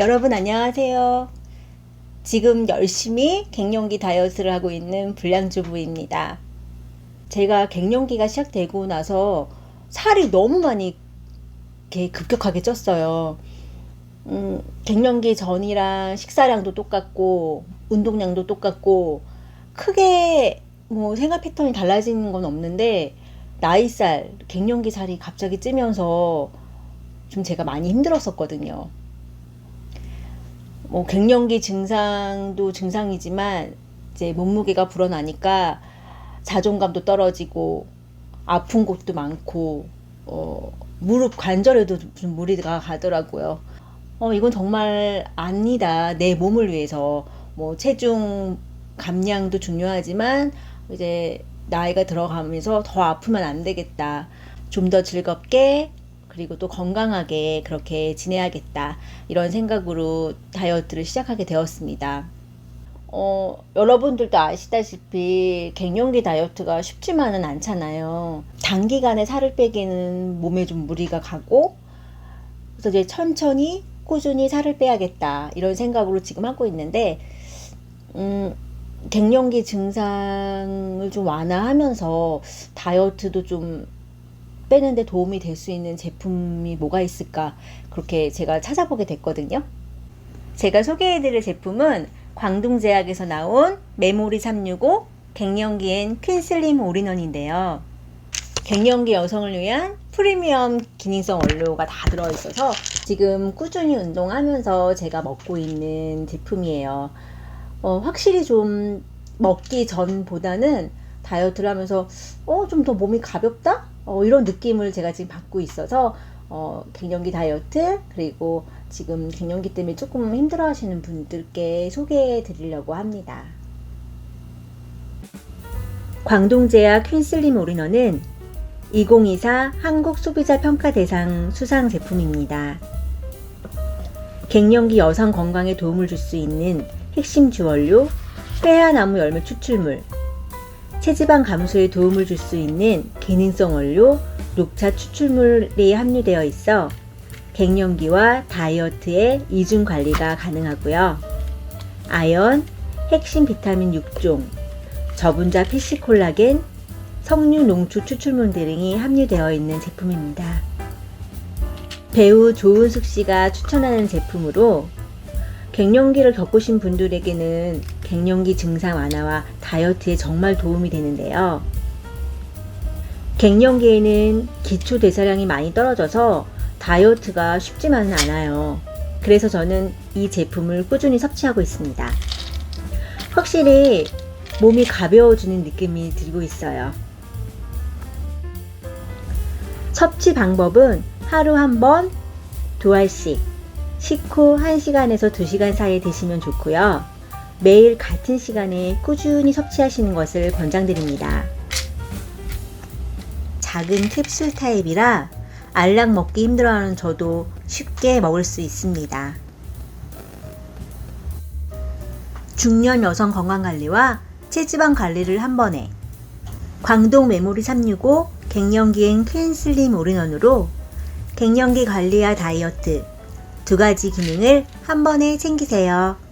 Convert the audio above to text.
여러분 안녕하세요. 지금 열심히 갱년기 다이어트를 하고 있는 불량주부입니다. 제가 갱년기가 시작되고 나서 살이 너무 많이 이렇게 급격하게 쪘어요. 음, 갱년기 전이랑 식사량도 똑같고 운동량도 똑같고 크게 뭐 생활 패턴이 달라지는 건 없는데 나이살, 갱년기 살이 갑자기 찌면서 좀 제가 많이 힘들었었거든요. 뭐 갱년기 증상도 증상이지만 이제 몸무게가 불어나니까 자존감도 떨어지고 아픈 곳도 많고 어, 무릎 관절에도 좀 무리가 가더라고요. 어, 이건 정말 아니다. 내 몸을 위해서 뭐 체중 감량도 중요하지만 이제 나이가 들어가면서 더 아프면 안 되겠다. 좀 더 즐겁게 그리고 또 건강하게 그렇게 지내야겠다. 이런 생각으로 다이어트를 시작하게 되었습니다. 어, 여러분들도 아시다시피 갱년기 다이어트가 쉽지만은 않잖아요. 단기간에 살을 빼기는 몸에 좀 무리가 가고 그래서 이제 천천히 꾸준히 살을 빼야겠다. 이런 생각으로 지금 하고 있는데 음, 갱년기 증상을 좀 완화하면서 다이어트도 좀 빼는데 도움이 될 수 있는 제품이 뭐가 있을까 그렇게 제가 찾아보게 됐거든요. 제가 소개해드릴 제품은 광둥제약에서 나온 메모리 365 갱년기엔 퀸슬림 올인원인데요. 갱년기 여성을 위한 프리미엄 기능성 원료가 다 들어있어서 지금 꾸준히 운동하면서 제가 먹고 있는 제품이에요. 어, 확실히 좀 먹기 전보다는 다이어트를 하면서 어, 좀 더 몸이 가볍다? 어, 이런 느낌을 제가 지금 받고 있어서 어, 갱년기 다이어트 그리고 지금 갱년기 때문에 조금 힘들어 하시는 분들께 소개해 드리려고 합니다. 광동제약 퀸슬림 올인원은 2024 한국 소비자 평가 대상 수상 제품입니다. 갱년기 여성 건강에 도움을 줄 수 있는 핵심 주원료, 회화나무 열매 추출물, 체지방 감소에 도움을 줄 수 있는 기능성 원료, 녹차 추출물이 함유되어 있어 갱년기와 다이어트의 이중 관리가 가능하고요. 아연, 핵심 비타민 6종, 저분자 피시콜라겐, 석류 농축 추출물 등이 함유되어 있는 제품입니다. 배우 조은숙 씨가 추천하는 제품으로 갱년기를 겪으신 분들에게는 갱년기 증상 완화와 다이어트에 정말 도움이 되는데요. 갱년기에는 기초 대사량이 많이 떨어져서 다이어트가 쉽지만은 않아요. 그래서 저는 이 제품을 꾸준히 섭취하고 있습니다. 확실히 몸이 가벼워지는 느낌이 들고 있어요. 섭취 방법은 하루 한 번, 두 알씩, 식후 1시간에서 2시간 사이에 드시면 좋고요. 매일 같은 시간에 꾸준히 섭취하시는 것을 권장드립니다. 작은 캡슐 타입이라 알약 먹기 힘들어하는 저도 쉽게 먹을 수 있습니다. 중년 여성 건강 관리와 체지방 관리를 한 번에 광동 메모리 365 갱년기엔 퀸슬림 올인원으로 갱년기 관리와 다이어트 두 가지 기능을 한 번에 챙기세요.